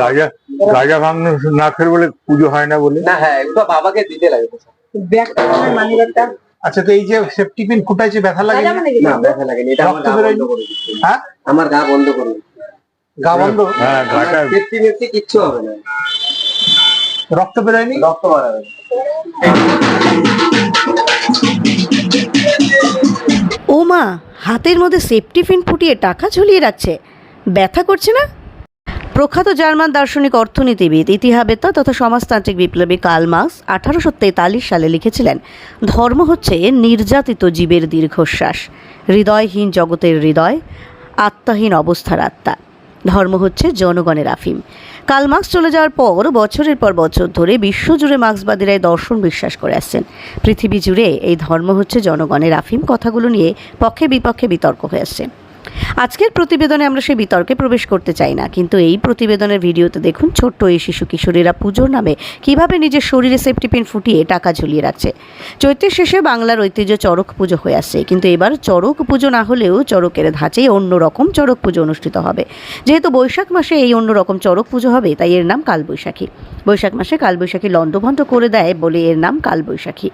গাজা গাজা ভাঙনো না খেলে বলে পুজো হয় না বলে? না হ্যাঁ এগুলো বাবাকে দিতে লাগে ব্যাগটা মানি ব্যাগটা আচ্ছা তো এই যে সেফটি পিন ব্যথা লাগে মানে? না ব্যথা লাগেনি এটা আমার রক্ত গা বেরোয়নি? বন্ধ করে হ্যাঁ? আমার গা বন্ধ করে গা বন্ধ? হ্যাঁ গাটা ফিফটি কিচ্ছু হবে না। রক্ত বেরোয়নি? রক্ত ও মা হাতের মধ্যে সেফটি পিন ফুটিয়ে টাকা ঝুলিয়ে রাখছে। ব্যথা করছে না? প্রখ্যাত জার্মান দার্শনিক অর্থনীতিবিদ, ইতিহাবেত্তা তথা সমাজতান্ত্রিক বিপ্লবী কার্ল মার্কস আঠারোশো তেতাল্লিশ সালে লিখেছিলেন, ধর্ম হচ্ছে নির্যাতিত জীবের দীর্ঘশ্বাস। হৃদয়হীন জগতের হৃদয়, আত্মাহীন অবস্থার আত্মা। ধর্ম হচ্ছে জনগণের আফিম। কাল মার্কস চলে যাওয়ার পর, বছরের পর বছর ধরে বিশ্বজুড়ে মার্ক্সবাদীরা এই দর্শন বিশ্বাস করে আসছেন। পৃথিবী জুড়ে এই ধর্ম হচ্ছে জনগণের আফিম কথাগুলো নিয়ে পক্ষে বিপক্ষে বিতর্ক হয়ে আসছে। আজকের প্রতিবেদনে আমরা সেই বিতর্কে প্রবেশ করতে চাই না, কিন্তু এই প্রতিবেদনের ভিডিওতে দেখুন ছোট্ট এই শিশু কিশোরীরা পুজোর নামে কীভাবে নিজের শরীরে সেফটি পিন ফুটিয়ে টাকা ঝুলিয়ে রাখছে। চৈত্রের শেষে বাংলার ঐতিহ্য চড়ক পুজো হয়ে আসছে, কিন্তু এবার চড়ক পুজো না হলেও চড়কের ধাঁচেই অন্যরকম চড়ক পুজো অনুষ্ঠিত হবে। যেহেতু বৈশাখ মাসে এই অন্যরকম চড়ক পুজো হবে, তাই এর নাম কালবৈশাখী। বৈশাখ মাসে কালবৈশাখী লণ্ডভণ্ড করে দেয় বলে এর নাম কালবৈশাখী।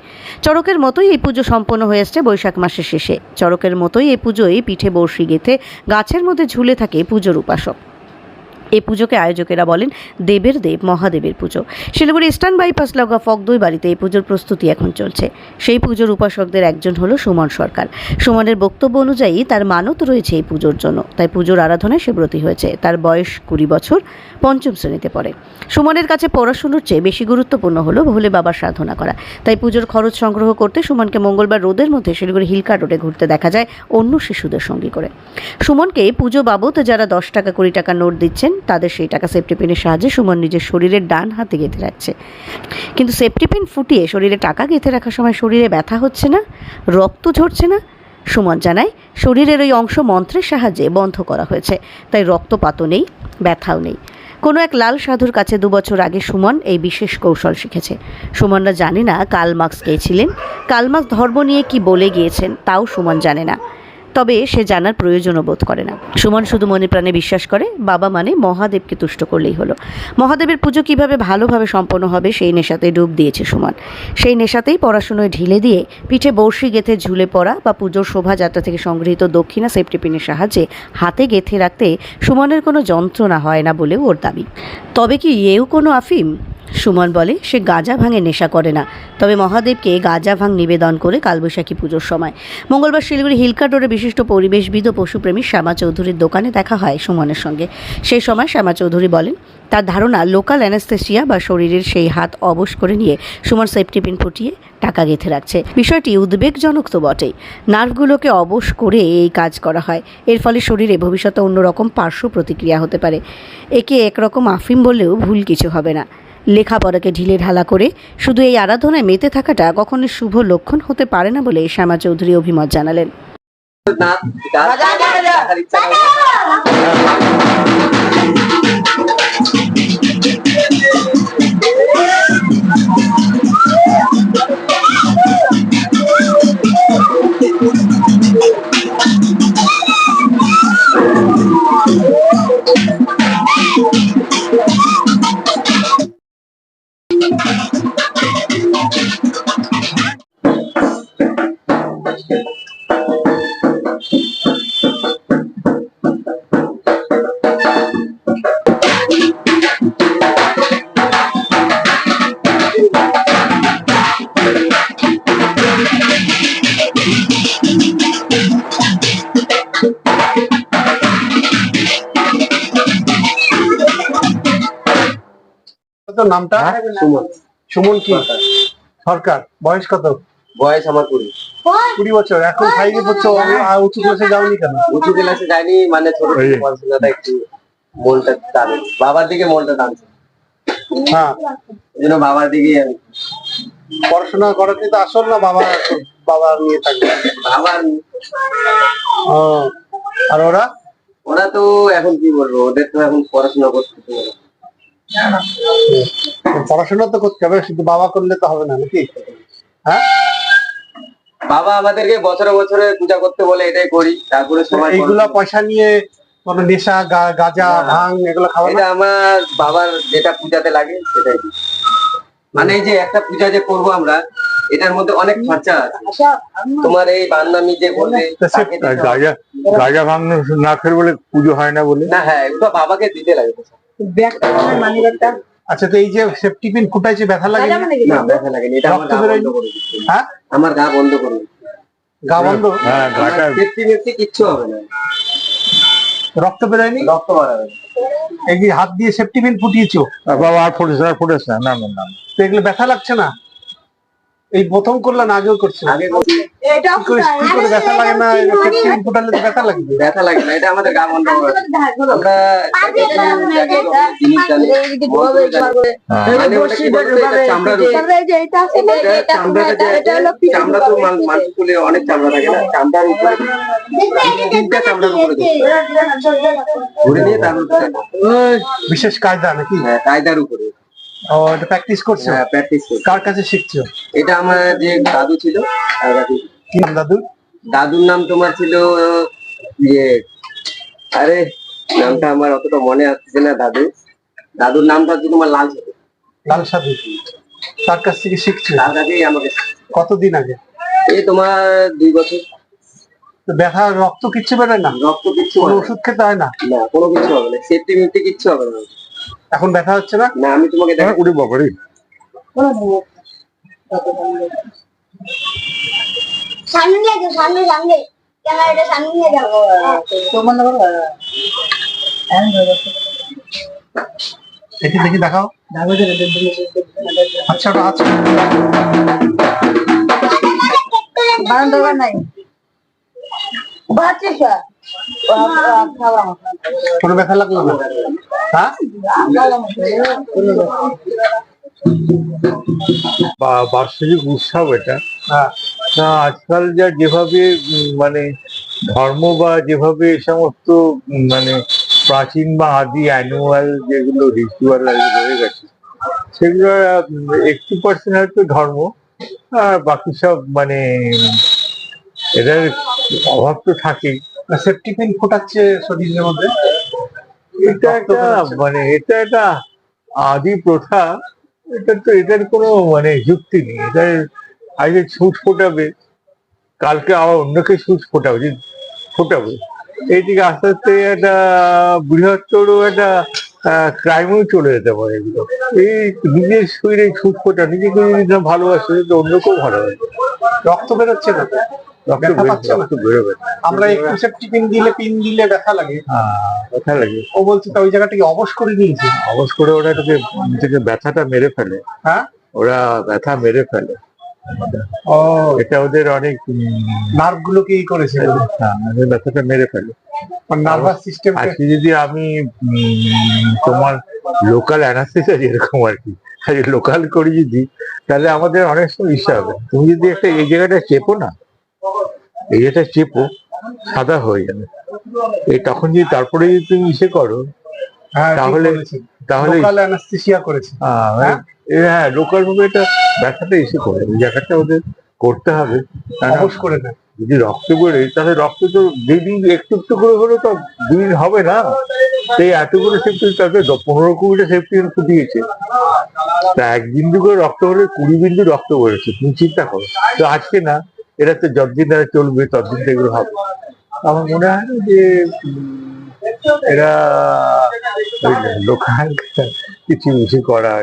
চড়কের মতোই এই পুজো সম্পন্ন হয়ে আসছে বৈশাখ মাসের শেষে। চড়কের মতোই এই পুজোয় পিঠে বর্ষি গেথে গাছের মধ্যে ঝুলে থাকে পুজোর উপাসক। এই পুজোকে আয়োজকেরা বলেন দেবের দেব, মহাদেবের পুজো। শিলিগুড়ি ইস্টার্ন বাইপাস লগা ফকদই বাড়িতে এই পুজোর প্রস্তুতি এখন চলছে। সেই পুজোর উপাসকদের একজন হলো সুমন সরকার। সুমনের বক্তব্য অনুযায়ী তার মানত রয়েছে এই পুজোর জন্য। তাই পুজোর আরাধনায় সে ব্রতী হয়েছে। তার বয়স কুড়ি বছর, পঞ্চম শ্রেণীতে পড়ে। সুমনের কাছে পড়াশুনোর চেয়ে বেশি গুরুত্বপূর্ণ হলো ভোলে বাবার সাধনা করা। তাই পুজোর খরচ সংগ্রহ করতে সুমনকে মঙ্গলবার রোদের মধ্যে শিলিগুড়ি হিলকা রোডে ঘুরতে দেখা যায় অন্য শিশুদের সঙ্গী করে। সুমনকে পুজো বাবদ যারা দশ টাকা, কুড়ি টাকা নোট দিচ্ছেন তাদের সেই টাকা সেফটি পিনের সাহায্যে সুমন নিজের শরীরের ডান হাতে গেঁথে রাখছে। কিন্তু সেফটি পিন ফুটিয়ে শরীরে টাকা গেঁথে রাখার সময় শরীরে ব্যথা হচ্ছে না, রক্ত ঝরছে না। সুমন জানায়, শরীরের ওই অংশ মন্ত্রের সাহায্যে বন্ধ করা হয়েছে, তাই রক্তপাতও নেই, ব্যথাও নেই। কোনো এক লাল সাধুর কাছে দু বছর আগে সুমন এই বিশেষ কৌশল শিখেছে। সুমনরা জানে না কাল মার্কস কে ছিলেন, কাল ধর্ম নিয়ে কি বলে গিয়েছেন, তাও সুমন জানে না। তবে সে জানার প্রয়োজনও বোধ করে না। সুমন শুধু মনে প্রাণে বিশ্বাস করে, বাবা মানে মহাদেবকে তুষ্ট করলেই হলো। মহাদেবের পুজো কীভাবে ভালোভাবে সম্পন্ন হবে সেই নেশাতে ডুব দিয়েছে সুমন। সেই নেশাতেই পড়াশুনোয় ঢিলে দিয়ে পিঠে বড়শি গেথে ঝুলে পড়া বা পুজোর শোভাযাত্রা থেকে সংগৃহীত দক্ষিণা সেফটি পিনের সাহায্যে হাতে গেথে রাখতে সুমনের কোনো যন্ত্রণা হয় না বলেও ওর দাবি। তবে কি এও কোনো আফিম? সুমন বলে, সে গাঁজা ভাঙে নেশা করে না। তবে মহাদেবকে গাঁজা ভাঙ নিবেদন করে কালবৈশাখী পুজোর সময়। মঙ্গলবার শিলিগুড়ি হিলকাট রোডে বিশিষ্ট পরিবেশবিদ ও পশুপ্রেমী শ্যামা চৌধুরীর দোকানে দেখা হয় সুমনের সঙ্গে। সেই সময় শ্যামা চৌধুরী বলেন, তার ধারণা লোকাল অ্যানাস্থেসিয়া বা শরীরের সেই হাত অবশ করে নিয়ে সুমন সেফটিপিন ফুটিয়ে টাকা গেঁথে রাখছে। বিষয়টি উদ্বেগজনক তো বটেই। নার্ভগুলোকে অবশ করে এই কাজ করা হয়। এর ফলে শরীরে ভবিষ্যতে অন্যরকম পার্শ্ব প্রতিক্রিয়া হতে পারে। একে একরকম আফিম বললেও ভুল কিছু হবে না। লেখাপড়াকে ঢিলে ঢালা করে শুধু এই আরাধনায় মেতে থাকাটা কখনো শুভ লক্ষণ হতে পারে না বলে শ্যামা চৌধুরী অভিমত জানালেন নামটা? সুমন। সুমন কি? সরকার। বয়স কত? বয়স আমার কুড়ি। কুড়ি বছর। এখন ফাইভে পড়ছো উঁচু ক্লাসে যাওনি কেন? উঁচু ক্লাসে যাইনি মানে ছোট পড়াশোনাটা একটু মনটা টানে। বাবার দিকে মনটা টানছে। হ্যাঁ। জন্য বাবার আমি পড়াশোনা করাতে তো আসল না বাবা বাবা নিয়ে থাকবে বাবার ও। আর ওরা? ওরা তো এখন কি বলব? ওদের তো এখন পড়াশোনা করতে হবে। পড়াশোনা তো করতে হবে শুধু বাবা করলে তো হবে না নাকি? হ্যাঁ? বাবা আমাদেরকে বছরে বছরে পূজা করতে বলে এটাই করি। তারপরে সবাই এইগুলা পয়সা নিয়ে কোনো নেশা গাজা ভাং এগুলো খাওয়া এটা আমার বাবার যেটা পূজাতে লাগে সেটাই। মানে এই যে একটা পূজা যে করব আমরা এটার মধ্যে অনেক খরচা আছে। তোমার এই বান্নামি যে হবে। গাঁজা গাঁজা না খেলে বলে পুজো হয় না বলে? না হ্যাঁ ওটা বাবাকে দিতে লাগে আচ্ছা তো এই যে সেফটি পিন ফুটাইছে ব্যথা লাগে না? ব্যথা লাগেনি এটা আমার গা বন্ধ করে হ্যাঁ? আমার গা বন্ধ করে গা বন্ধ? হ্যাঁ গাটা সেফটি মেফটি কিচ্ছু হবে না। রক্ত বেরোয়নি? রক্ত বাড়াবে এই যে হাত দিয়ে সেফটি পিন ফুটিয়েছো? বাবা আর ফুটেছ না ফুটেছ না। না না না। তো এগুলো ব্যথা লাগছে না? এই প্রথম করলে না আগেও করছ। আগে এটা ব্যথা লাগে না? ফুটালে তো ব্যথা লাগবে ব্যথা লাগে না এটা আমাদের গা বন্ধ আমরা মন। মানে চামড়া তো মানুষ অনেক চামড়া থাকে না? চামড়ার উপরে তিনটা চামড়ার উপরে ঘুরে দিয়ে তার বিশেষ কায়দা নাকি? হ্যাঁ কায়দার উপরে। ও এটা প্র্যাকটিস করছ? হ্যাঁ প্র্যাকটিস করি কার কাছে শিখছো? এটা আমার যে দাদু ছিল কি নাম দাদু? দাদুর নাম তোমার ছিল ইয়ে আরে নামটা আমার অতটা মনে আসছে না দাদু। দাদুর নামটা হচ্ছে তোমার লাল ছিল লাল সাধু। তার কাছ থেকে শিখছো? তার কাছেই আমাকে কতদিন আগে? এই তোমার দুই বছর। তো ব্যথা রক্ত কিচ্ছু বেরোয় না? রক্ত কিচ্ছু। ওষুধ খেতে হয় না? না কোনো কিছু হবে না। সেফটি মিফটি কিচ্ছু হবে না। এখন ব্যথা হচ্ছে না? না আমি তোমাকে দেখা উড়ি বাবারে সামনে লাগে সামনে সামনে। ক্যামেরাটা সামনে নিয়ে যাব তোমার নাম দেখি দেখি দেখাও। আচ্ছা আছে। নাই। বাচ্চা কোনো ব্যথা লাগল না? বার্ষিক উৎসব এটা। হ্যাঁ। আজকাল যা যেভাবে মানে ধর্ম বা যেভাবে এই সমস্ত মানে প্রাচীন বা আদি অ্যানুয়াল যেগুলো রিচুয়াল রয়ে গেছে সেগুলো একটু পার্সেন্ট হয়তো ধর্ম আর বাকি সব মানে এটার অভাব তো থাকেই। সেফটি পিন ফোটাচ্ছে শরীরের মধ্যে? এটা একটা মানে এটা একটা আদি প্রথা। এটা তো এটার কোনো মানে যুক্তি নেই। এটার আজকে ছুট ফোটাবে কালকে আবার অন্যকে ছুট ফোটাবে যে ফোটাবে। এইদিকে আস্তে আস্তে একটা বৃহত্তর একটা ক্রাইমও চলে যেতে পারে এগুলো। এই নিজের শরীরে ছুট ফোটা নিজেকে যদি ভালোবাসে অন্যকেও ভালোবাসে। রক্ত বেরোচ্ছে না ব্যথা পাচ্ছে না? আমরা একটু সেফটি পিন দিলে পিন দিলে ব্যথা লাগে। ব্যথা লাগে। ও বলছে তো ওই জায়গাটাকে অবশ করে নিয়েছে। অবশ করে ওরা তোকে থেকে ব্যথাটা মেরে ফেলে। হ্যাঁ? ওরা ব্যথা মেরে ফেলে। ও। এটা ওদের অনেক নার্ভ গুলোকে ই করেছে হ্যাঁ, ব্যথাটা মেরে ফেলে। নার্ভাস সিস্টেম আজকে যদি আমি তোমার লোকাল অ্যানাস্থেসিয়া যেরকম আর কি লোকাল করে যদি তাহলে আমাদের অনেক সময় ইচ্ছা হবে। তুমি যদি একটা এই জায়গাটা চেপো না এই জায়গাটা চেপো সাদা হয়ে যাবে। এই তখন যদি তারপরে যদি তুমি ইসে করো হ্যাঁ তাহলে- তাহলে করেছে। হ্যাঁ? লোকাল ভাবে এটা ব্যথাটা এসে করে জায়গাটা ওদের করতে হবে। করে দেয়। যদি রক্ত বেরোয় তাহলে রক্ত তো দুদিন একটু একটু করে হলে তো দুদিন হবে না। সেই এতগুলো সেফটি দ- পনেরো কুড়িটা সেফটি ফুটিয়েছে তা এক বিন্দু করে রক্ত হলে কুড়ি বিন্দু রক্ত বেরোচ্ছে। তুমি চিন্তা করো। তো আজকে না এটা তো যতদিন এরা চলবে, ততদিন তো এগুলো হবে। আমার মনে হয় যে এরা লোকাল কিছু কিছু করা